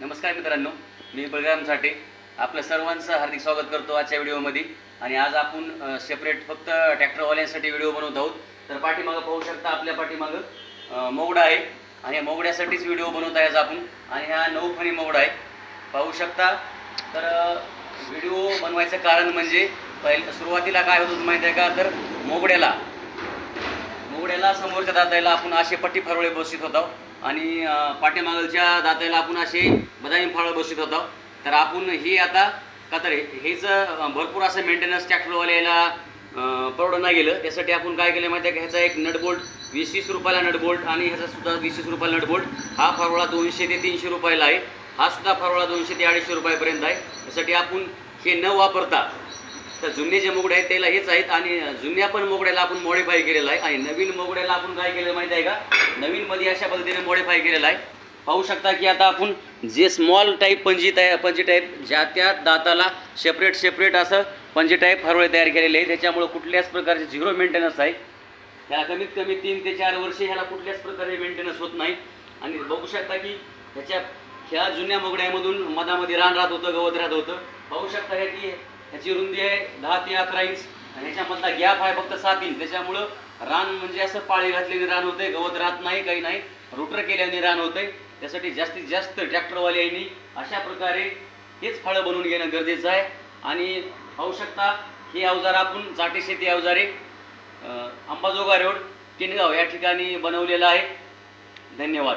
नमस्कार मित्रांनो मी बलराम साठे. आपलं सर्वांचं हार्दिक स्वागत करतो आजच्या व्हिडिओमध्ये. आणि आज आपण सेपरेट फक्त ट्रॅक्टरवाल्यांसाठी व्हिडिओ बनवत आहोत. तर पाठीमागं पाहू शकता आपल्या पाठीमागं मोगडा आहे. आणि या मोगड्यासाठीच व्हिडिओ बनवत आहे आज आपण. आणि हा नऊफणी मोगडा आहे. पाहू शकता. तर व्हिडिओ बनवायचं कारण म्हणजे पहिलं सुरुवातीला काय होतं माहिती आहे का? तर मोगड्याला मोगड्याला समोरच्या दातायला आपण असे पट्टी फरवळे बसत होतो. आणि पाठीमागलच्या दात्याला आपण असे बदामी फळं बसत होतो. तर आपण हे आता का तर हे- हेच भरपूर असं मेंटेनन्स ट्रॅक्टरवाल्याला अं, परवडं नाही गेलं. त्यासाठी आपण काय केलं माहिती आहे का? ह्याचा एक नटबोल्ट वीस वीस रुपयाला नटबोल्ट आणि ह्याचा सुद्धा वीस वीस रुपयाला नटबोल्ट हा फरवळा दोनशे ते तीनशे रुपयाला आहे. हा सुद्धा फरवळा दोनशे ते अडीचशे रुपयापर्यंत आहे. त्यासाठी आपण हे न वापरता तर जुने जे मोगडे आहेत त्याला हेच आहेत. आणि जुन्या पण मोगड्याला आपण मॉडिफाय केलेला आहे. आणि नवीन मोगड्याला आपण काय केलं माहिती आहे का? नवीन मध्ये अशा पद्धतीने मॉडिफाय केलेला आहे. पाहू शकता की आता आपण जे स्मॉल टाईप पंजी तया पंजी टाईप ज्या त्या दाताला सेपरेट सेपरेट असं पंजी टाईप हरवळे तयार केलेले आहे. त्याच्यामुळं कुठल्याच प्रकारचे झिरो मेंटेनन्स आहे. ह्याला कमीत कमी तीन ते चार वर्षे ह्याला कुठल्याच प्रकारे मेंटेनन्स होत नाही. आणि बघू शकता की ह्याच्या ह्या जुन्या मोगड्यामधून मधामध्ये रान राहत होतं गवत राहत होतं. पाहू शकता ह्या की ह्याची रुंदी आहे दहा ते अकरा इंच. आणि ह्याच्यामधला गॅप आहे फक्त सात इंच. त्याच्यामुळं रान म्हणजे असं पाळी घातलेली रान होते गवत राहत नाही काही नाही. रोटर केल्याने रान होते त्यासाठी जास्तीत जास्त ट्रॅक्टरवाल्यांनी अशा प्रकारे हेच फळं बनवून घेणं गरजेचं आहे. आणि पाहू शकता हे अवजार आपण जाटे शेती अवजारे अंबाजोगा रोड किनगाव या ठिकाणी बनवलेलं आहे. धन्यवाद.